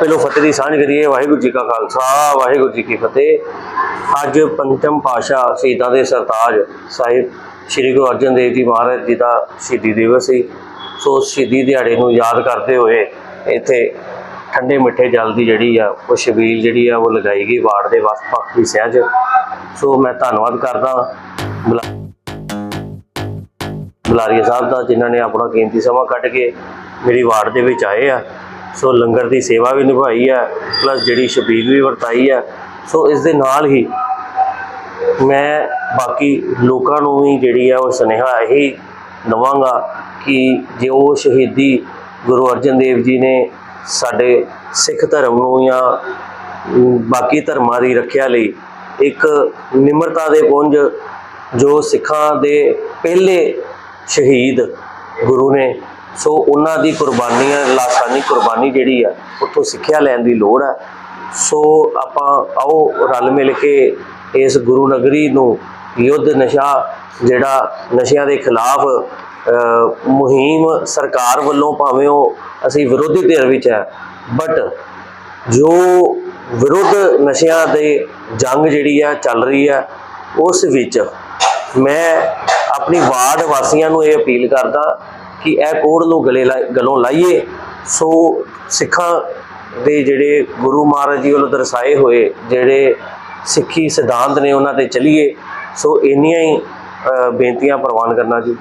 ਦੀ ਸਾਂਝ ਕਰੀਏ, ਵਾਹਿਗੁਰੂ ਜੀ ਕਾ ਖਾਲਸਾ, ਵਾਹਿਗੁਰੂ ਜੀ ਕੀ ਫਤਿਹ। ਅੱਜ ਪੰਚਮ ਪਾਸ਼ਾ ਸ਼ਹੀਦਾਂ ਦੇ ਸਰਤਾਜ ਸਾਹਿਬ, ਸ੍ਰੀ ਗੁਰੂ ਅਰਜਨ ਦੇਵ ਜੀ ਮਹਾਰਾਜ ਜੀ ਦਾ ਸ਼ਹੀਦੀ ਦਿਵਸ ਸੀ। ਸੋ ਸ਼ਹੀਦੀ ਦਿਹਾੜੇ ਨੂੰ ਯਾਦ ਕਰਦੇ ਹੋਏ ਇੱਥੇ ਠੰਡੇ ਮਿੱਠੇ ਜਲ ਦੀ ਜਿਹੜੀ ਆ, ਉਹ ਸ਼ਬੀਲ ਜਿਹੜੀ ਆ, ਉਹ ਲਗਾਈ ਗਈ ਵਾਰਡ ਦੇ ਵੱਖ ਵੱਖ ਦੀ ਸਹਿਜ। ਸੋ ਮੈਂ ਧੰਨਵਾਦ ਕਰਦਾ ਬੁਲਾ- ਬੁਲਾਰੀਆ ਸਾਹਿਬ ਦਾ, ਜਿਨ੍ਹਾਂ ਨੇ ਆਪਣਾ ਕੀਮਤੀ ਸਮਾਂ ਕੱਢ ਕੇ ਮੇਰੀ ਵਾਰਡ ਦੇ ਵਿੱਚ ਆਏ ਆ। ਸੋ ਲੰਗਰ ਦੀ ਸੇਵਾ ਵੀ ਨਿਭਾਈ ਹੈ ਪਲੱਸ ਜਿਹੜੀ ਛਬੀਲ ਵੀ ਵਰਤਾਈ ਹੈ ਸੋ ਇਸ ਦੇ ਨਾਲ ਹੀ ਮੈਂ ਬਾਕੀ ਲੋਕਾਂ ਨੂੰ ਵੀ ਜਿਹੜੀ ਆ ਉਹ ਸੁਨੇਹਾ ਇਹੀ ਦਵਾਂਗਾ ਕਿ ਜੇ ਉਹ ਸ਼ਹੀਦੀ ਗੁਰੂ ਅਰਜਨ ਦੇਵ ਜੀ ਨੇ ਸਾਡੇ ਸਿੱਖ ਧਰਮ ਨੂੰ ਜਾਂ ਬਾਕੀ ਧਰਮਾਂ ਦੀ ਰੱਖਿਆ ਲਈ ਇੱਕ ਨਿਮਰਤਾ ਦੇ ਪੁੰਜ ਜੋ ਸਿੱਖਾਂ ਦੇ ਪਹਿਲੇ ਸ਼ਹੀਦ ਗੁਰੂ ਨੇ ਸੋ ਉਹਨਾਂ ਦੀ ਕੁਰਬਾਨੀਆਂ ਲਾਸਾਨੀ ਕੁਰਬਾਨੀ ਜਿਹੜੀ ਆ, ਉੱਥੋਂ ਸਿੱਖਿਆ ਲੈਣ ਦੀ ਲੋੜ ਆ। ਸੋ ਆਪਾਂ ਆਓ ਰਲ ਮਿਲ ਕੇ ਇਸ ਗੁਰੂ ਨਗਰੀ ਨੂੰ ਯੁੱਧ ਨਸ਼ਾ ਜਿਹੜਾ ਨਸ਼ਿਆਂ ਦੇ ਖਿਲਾਫ ਮੁਹਿੰਮ ਸਰਕਾਰ ਵੱਲੋਂ ਭਾਵੇਂ ਉਹ ਅਸੀਂ ਵਿਰੋਧੀ ਧਿਰ ਵਿੱਚ ਹੈ ਬਟ ਜੋ ਵਿਰੁੱਧ ਨਸ਼ਿਆਂ ਦੇ ਜੰਗ ਜਿਹੜੀ ਆ ਚੱਲ ਰਹੀ ਆ, ਉਸ ਵਿੱਚ ਮੈਂ ਆਪਣੀ ਵਾਰਡ ਵਾਸੀਆਂ ਨੂੰ ਇਹ ਅਪੀਲ ਕਰਦਾ ਕਿ ਇਹ ਕੋੜ ਨੂੰ ਗਲੇ ਲਾ- ਗਲੋਂ ਲਾਈਏ। ਸੋ ਸਿੱਖਾਂ ਦੇ ਜਿਹੜੇ ਗੁਰੂ ਮਹਾਰਾਜ ਜੀ ਵੱਲੋਂ ਦਰਸਾਏ ਹੋਏ ਜਿਹੜੇ ਸਿੱਖੀ ਸਿਧਾਂਤ ਨੇ ਉਹਨਾਂ ਤੇ ਚਲੀਏ। ਸੋ ਇੰਨੀਆਂ ਹੀ ਬੇਨਤੀਆਂ ਪ੍ਰਵਾਨ ਕਰਨਾ ਜੀ।